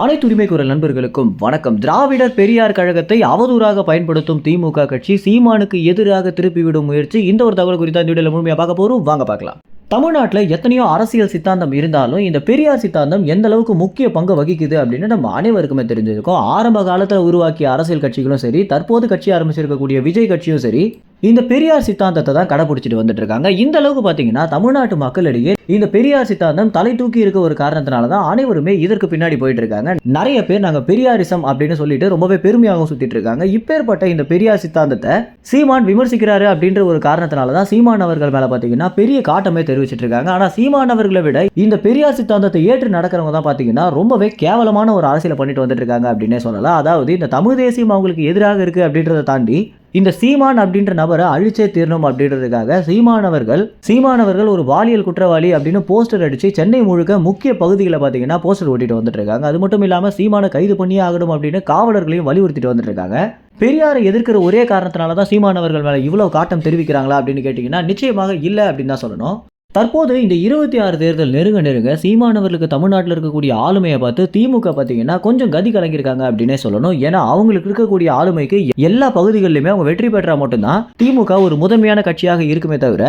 அனைத்து உரிமை குரல் நண்பர்களுக்கும் வணக்கம். திராவிடர் பெரியார் கழகத்தை அவதூறாக பயன்படுத்தும் திமுக கட்சி சீமானுக்கு எதிராக திருப்பிவிடும் முயற்சி. இந்த ஒரு தகவல் குறித்த இந்த வீடியோவில் முழுமையாக பார்க்க போறோம். வாங்க பார்க்கலாம். தமிழ்நாட்டில் எத்தனையோ அரசியல் சித்தாந்தம் இருந்தாலும் இந்த பெரியார் சித்தாந்தம் எந்த அளவுக்கு முக்கிய பங்கு வகிக்குது அப்படின்னு நம்ம அனைவருக்குமே தெரிஞ்சிருக்கும். ஆரம்ப காலத்தில் உருவாக்கிய அரசியல் கட்சிகளும் சரி தற்போது கட்சி ஆரம்பிச்சிருக்கக்கூடிய விஜய் கட்சியும் சரி இந்த பெரியார் சித்தாந்தத்தை தான் கடைபிடிச்சிட்டு வந்துட்டு இருக்காங்க இந்த அளவுக்கு பார்த்தீங்கன்னா தமிழ்நாட்டு மக்களிடையே இந்த பெரியார் சித்தாந்தம் தலை தூக்கி இருக்க ஒரு காரணத்தினால தான் அனைவருமே இதற்கு பின்னாடி போயிட்டு இருக்காங்க நிறைய பேர் நாங்கள் பெரியாரிசம் அப்படின்னு சொல்லிட்டு ரொம்பவே பெருமையாகவும் சுத்திட்டு இருக்காங்க இப்பேற்பட்ட இந்த பெரியார் சித்தாந்தத்தை சீமான் விமர்சிக்கிறாரு அப்படின்ற ஒரு காரணத்தினால தான் சீமான் அவர்கள் மேல பார்த்தீங்கன்னா பெரிய காட்டமே தெரிவிச்சிட்டு இருக்காங்க ஆனால் சீமான் அவர்களை விட இந்த பெரியார் சித்தாந்தத்தை ஏற்று நடக்கிறவங்க தான் பார்த்தீங்கன்னா ரொம்பவே கேவலமான ஒரு அரசியலை பண்ணிட்டு வந்துட்டு இருக்காங்க அப்படின்னே சொல்லலாம். அதாவது இந்த தமிழ் தேசியம் அவங்களுக்கு எதிராக இருக்கு அப்படின்றத தாண்டி இந்த சீமான் அப்படின்ற நபரை அழிச்சே தீரணும் அப்படின்றதுக்காக சீமானவர்கள் சீமானவர்கள் ஒரு பாலியல் குற்றவாளி அப்படின்னு போஸ்டர் அடிச்சு சென்னை முழுக்க முக்கிய பகுதிகளை பார்த்தீங்கன்னா போஸ்டர் ஓட்டிட்டு வந்துட்டு இருக்காங்க அது மட்டும் இல்லாமல் சீமானை கைது பண்ணியே ஆகணும் அப்படின்னு காவலர்களையும் வலியுறுத்திட்டு வந்துட்டு இருக்காங்க பெரியாரை எதிர்க்கிற ஒரே காரணத்தினால தான் சீமானவர்கள் மேலே இவ்வளோ காட்டம் தெரிவிக்கிறாங்களா அப்படின்னு கேட்டிங்கன்னா நிச்சயமாக இல்லை அப்படின்னு தான் சொல்லணும். தற்போது இந்த இருபத்தி ஆறு தேர்தல் நெருங்க நெருங்க சீமானவர்களுக்கு தமிழ்நாட்டில் இருக்கக்கூடிய ஆளுமையை பார்த்து திமுக பார்த்தீங்கன்னா கொஞ்சம் கதி கலங்கியிருக்காங்க அப்படின்னே சொல்லணும். ஏன்னா அவங்களுக்கு இருக்கக்கூடிய ஆளுமைக்கு எல்லா பகுதிகளிலுமே அவங்க வெற்றி பெற்றா மட்டும்தான் திமுக ஒரு முதன்மையான கட்சியாக இருக்குமே தவிர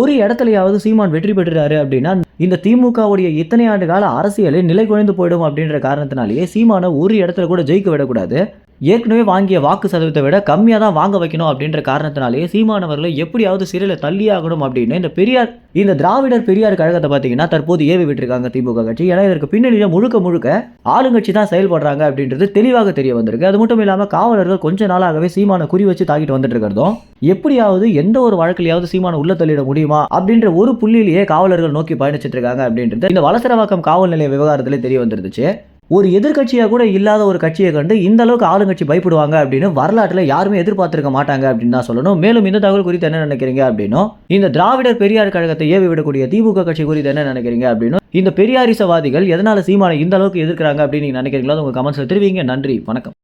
ஒரு இடத்துலயாவது சீமான் வெற்றி பெற்றுறாரு அப்படின்னா இந்த திமுகவுடைய இத்தனை ஆண்டு கால அரசியலே நிலை குறைந்து போயிடும் அப்படின்ற காரணத்தினாலேயே சீமானை ஒரு இடத்துல கூட ஜெயிக்க விடக்கூடாது. ஏற்கனவே வாங்கிய வாக்கு சதவீதத்தை விட கம்மியாக தான் வாங்க வைக்கணும் அப்படின்ற காரணத்தினாலேயே சீமானவர்களை எப்படியாவது சிறையில் தள்ளியாகணும் அப்படின்னு இந்த பெரியார் இந்த திராவிடர் பெரியார் கழகத்தை பார்த்தீங்கன்னா தற்போது ஏவி விட்டுருக்காங்க திமுக கட்சி. ஏன்னா இதற்கு பின்னணியில் முழுக்க முழுக்க ஆளுங்கட்சி தான் செயல்படுறாங்க அப்படின்றது தெளிவாக தெரிய வந்திருக்கு. அது மட்டும் இல்லாமல் காவலர்கள் கொஞ்ச நாளாகவே சீமான குறி வச்சு தாக்கிட்டு வந்துட்டு இருக்கிறதும் எப்படியாவது எந்த ஒரு வழக்கிலையாவது சீமான உள்ள தள்ளிட முடியுமா அப்படின்ற ஒரு புள்ளியிலேயே காவலர்கள் நோக்கி பயணிச்சிட்டு இருக்காங்க அப்படின்றது இந்த வலசரவாக்கம் காவல் நிலைய விவகாரத்திலே தெரிய வந்துருந்துச்சு. ஒரு எதிர்க்கட்சியாக கூட இல்லாத ஒரு கட்சியை கண்டு இந்த அளவுக்கு ஆளுங்கட்சி பயப்படுவாங்க அப்படின்னு வரலாற்றில் யாருமே எதிர்பார்த்திருக்க மாட்டாங்க அப்படின்னு தான் சொல்லணும். மேலும் இந்த தகவல் குறித்து என்ன நினைக்கிறீங்க அப்படின்னும் இந்த திராவிடர் பெரியார் கழகத்தை ஏவி விடக்கூடிய திமுக கட்சி குறித்து என்ன நினைக்கிறீங்க அப்படின்னும் இந்த பெரியாரிசவாதிகள் எதனால சீமானை இந்த அளவுக்கு எதிர்க்கிறாங்க அப்படின்னு நீங்கள் நினைக்கிறீங்களோ அது கமெண்ட்ஸில் தெரிவிங்க. நன்றி வணக்கம்.